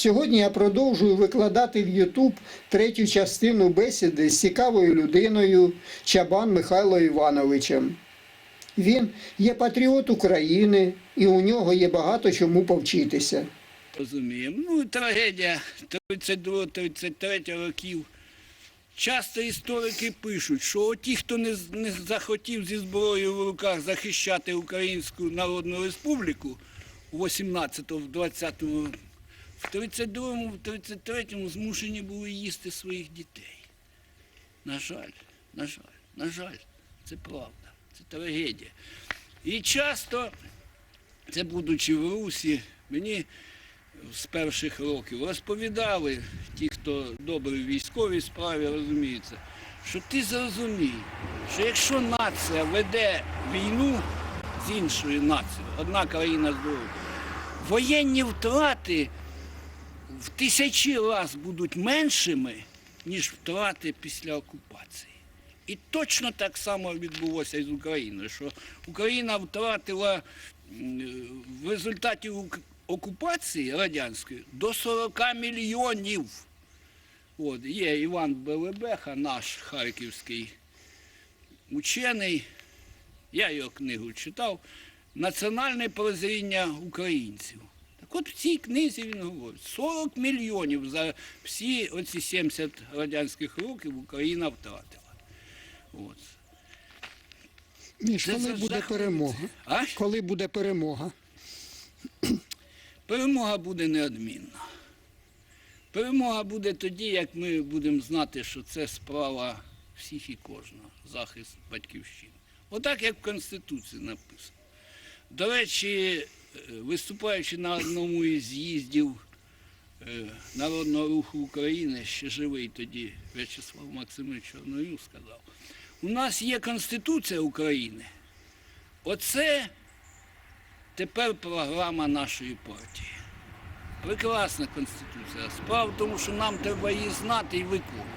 Сьогодні я продовжую викладати в Ютуб третю частину бесіди з цікавою людиною Чабан Михайло Івановичем. Він є патріот України і у нього є багато чому повчитися. Розуміємо. Ну, трагедія 32-33 років. Часто історики пишуть, що ті, хто не, не захотів зі зброєю в руках захищати Українську Народну Республіку у 18-му, в 20-му, в 32-му, в 33-му змушені були їсти своїх дітей. На жаль, на жаль, на жаль, це правда, це трагедія. І часто, це будучи в Русі, мені з перших років розповідали ті, хто добре в військовій справі розуміється, що ти зрозумій, що якщо нація веде війну з іншою нацією, одна країна з другою, воєнні втрати в тисячі разів будуть меншими, ніж втрати після окупації. І точно так само відбулося і з Україною, що Україна втратила в результаті окупації радянської до 40 мільйонів. От, є Іван Белебеха, наш харківський учений, я його книгу читав, Національне прозріння українців. Так от в цій книзі він говорить, 40 мільйонів за всі оці 70 радянських років Україна втратила. От. Міш, коли буде жах. перемога? А? Коли буде перемога? Перемога буде неодмінна. Перемога буде тоді, як ми будемо знати, що це справа всіх і кожного, захист батьківщини. Отак, як в Конституції написано. До речі, виступаючи на одному із з'їздів е, Народного руху України, ще живий тоді В'ячеслав Максимович Чорноюр сказав, у нас є Конституція України. Оце Тепер програма нашої партії. Прекрасна конституція. Справа в тому, що нам треба її знати і виконувати.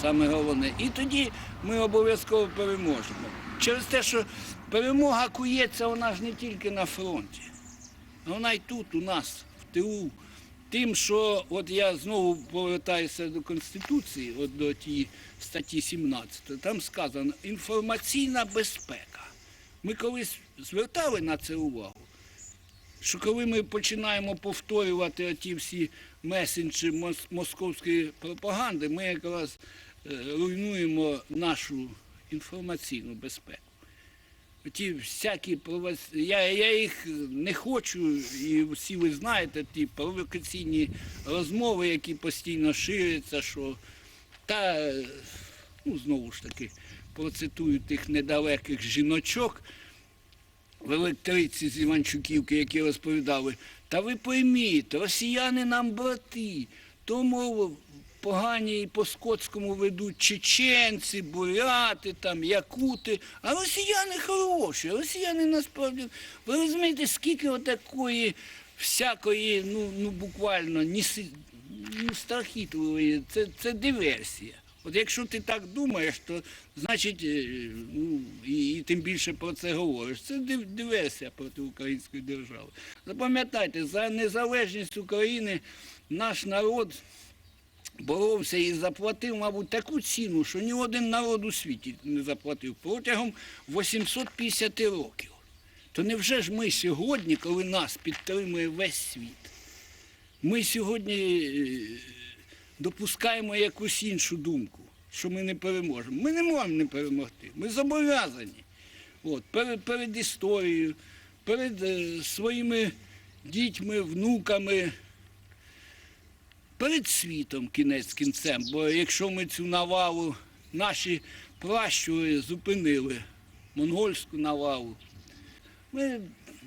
Саме головне. І тоді ми обов'язково переможемо. Через те, що перемога кується вона ж не тільки на фронті, вона і тут, у нас, в тилу. Тим, що от я знову повертаюся до Конституції, от до тієї статті 17, там сказано інформаційна безпека. Ми колись звертали на це увагу, що коли ми починаємо повторювати ті всі месенджі мос- московської пропаганди, ми якраз е, руйнуємо нашу інформаційну безпеку. Ті всякі я, я їх не хочу, і всі ви знаєте, ті провокаційні розмови, які постійно ширяться, що та ну знову ж таки процитую тих недалеких жіночок в електриці з Іванчуківки, які розповідали, та ви пойміть, росіяни нам брати, тому погані і по скотському ведуть чеченці, буряти, там, якути, а росіяни хороші, росіяни насправді. Ви розумієте, скільки отакої всякої, ну, ну буквально, ніси, ну, страхітливої, це, це диверсія. От якщо ти так думаєш, то значить, е, ну, і, і тим більше про це говориш. Це диверсія проти української держави. Запам'ятайте, за незалежність України наш народ боровся і заплатив, мабуть, таку ціну, що ні один народ у світі не заплатив протягом 850 років. То невже ж ми сьогодні, коли нас підтримує весь світ, ми сьогодні е, допускаємо якусь іншу думку, що ми не переможемо. Ми не можемо не перемогти. Ми зобов'язані. От, перед, перед історією, перед е, своїми дітьми, внуками, перед світом кінець кінцем. Бо якщо ми цю навалу, наші пращури зупинили, монгольську навалу, ми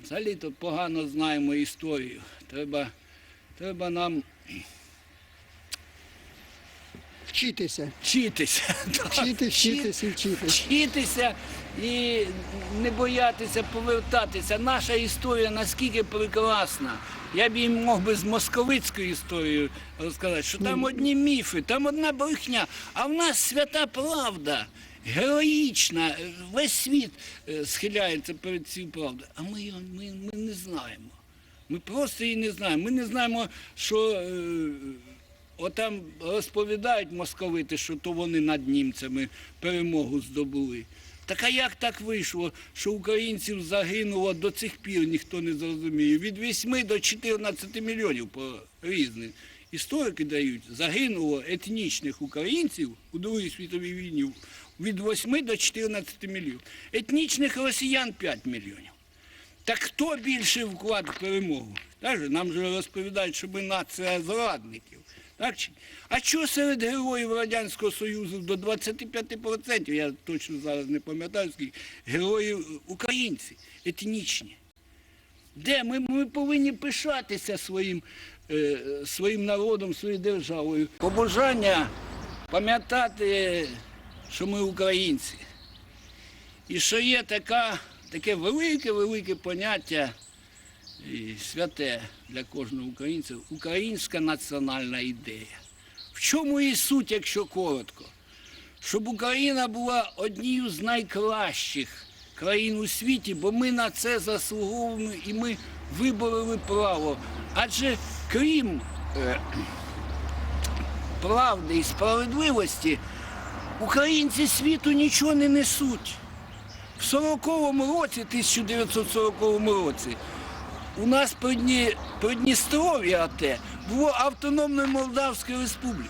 взагалі-то погано знаємо історію. Треба, треба нам Вчитися. вчитися. так, Вчити, вчити- вчитися, вчитися. вчитися і не боятися повертатися. Наша історія наскільки прекрасна. Я б їм мог би з московицькою історією розказати, що там одні міфи, там одна брехня, а в нас свята правда. Героїчна, весь світ е, схиляється перед цією правдою, а ми, його- ми, ми не знаємо. Ми просто її не знаємо. Ми не знаємо, що е, отам розповідають московити, що то вони над німцями перемогу здобули. Так а як так вийшло, що українців загинуло до цих пір, ніхто не зрозуміє. Від 8 до 14 мільйонів по різним. Історики дають, загинуло етнічних українців у Другій світовій війні від 8 до 14 мільйонів. Етнічних росіян 5 мільйонів. Так хто більше вклад в перемогу? Нам же розповідають, що ми нація зрадників. Так? А що серед героїв Радянського Союзу до 25%, я точно зараз не пам'ятаю, скільки, героїв українці, етнічні. Де ми, ми повинні пишатися своїм, е, своїм народом, своєю державою. Побажання пам'ятати, що ми українці. І що є така, таке велике-велике поняття святе для кожного українця українська національна ідея. В чому її суть, якщо коротко? Щоб Україна була однією з найкращих країн у світі, бо ми на це заслуговуємо і ми вибороли право. Адже крім е, правди і справедливості, українці світу нічого не несуть. В 40-му році, 1940 році, у нас Придні, Придністров'я АТ було автономною Молдавською республікою.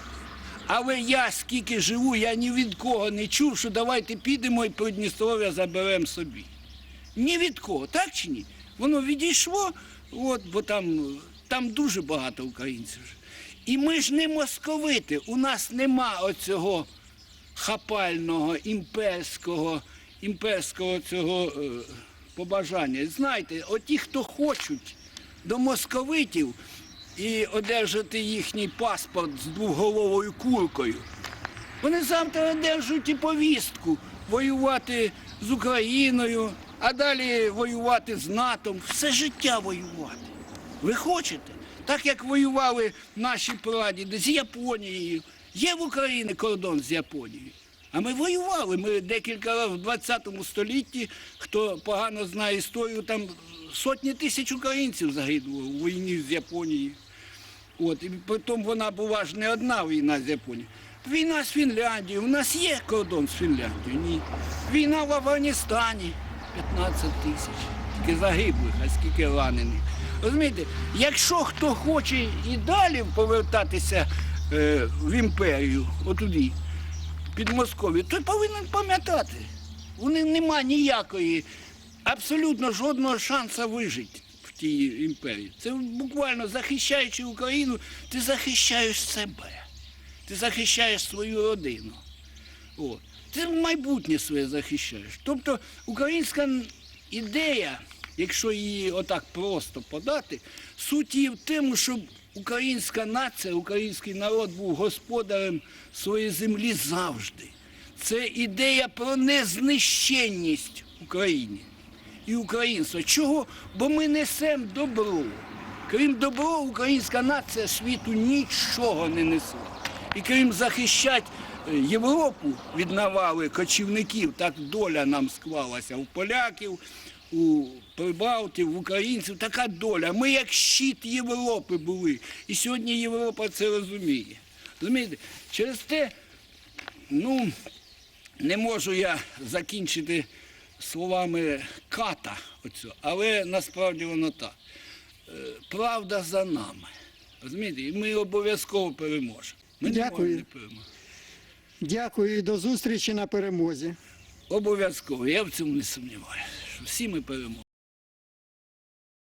Але я скільки живу, я ні від кого не чув, що давайте підемо і Придністров'я заберемо собі. Ні від кого, так чи ні? Воно відійшло, от, бо там, там дуже багато українців. І ми ж не московити, у нас нема оцього хапального, імперського, імперського цього е, побажання. Знаєте, оті, хто хочуть до московитів і одержати їхній паспорт з двоголовою куркою, вони завтра одержують і повістку воювати з Україною, а далі воювати з НАТО, все життя воювати. Ви хочете? Так як воювали наші прадіди з Японією. Є в Україні кордон з Японією. А ми воювали. Ми декілька разів в 20 столітті, хто погано знає історію, там сотні тисяч українців загинуло у війні з Японією. От, і потім вона була ж не одна війна з Японією. Війна з Фінляндією. У нас є кордон з Фінляндією? Ні. Війна в Афганістані 15 тисяч. Тільки загиблих, а скільки ранених. Розумієте, якщо хто хоче і далі повертатися е, в імперію, отуди, під Московію, той повинен пам'ятати. У них нема ніякої, абсолютно жодного шансу вижити в тій імперії. Це буквально захищаючи Україну, ти захищаєш себе, ти захищаєш свою родину. От. Ти майбутнє своє захищаєш. Тобто українська ідея, якщо її отак просто подати, суть її в тому, щоб українська нація, український народ був господарем своєї землі завжди. Це ідея про незнищенність України і українства. Чого? Бо ми несемо добро. Крім добро, українська нація світу нічого не несе. І крім захищати е, Європу від навали кочівників, так доля нам склалася у поляків, у прибалтів, в українців. Така доля. Ми як щит Європи були. І сьогодні Європа це розуміє. Розумієте? Через те, ну, не можу я закінчити словами ката, оцю, але насправді воно так. Е, Правда за нами. Розумієте? І ми обов'язково переможемо. Ми Дякую. не можемо не переможемо. Дякую і до зустрічі на перемозі. Обов'язково. Я в цьому не сумніваюся. Всі ми переможемо.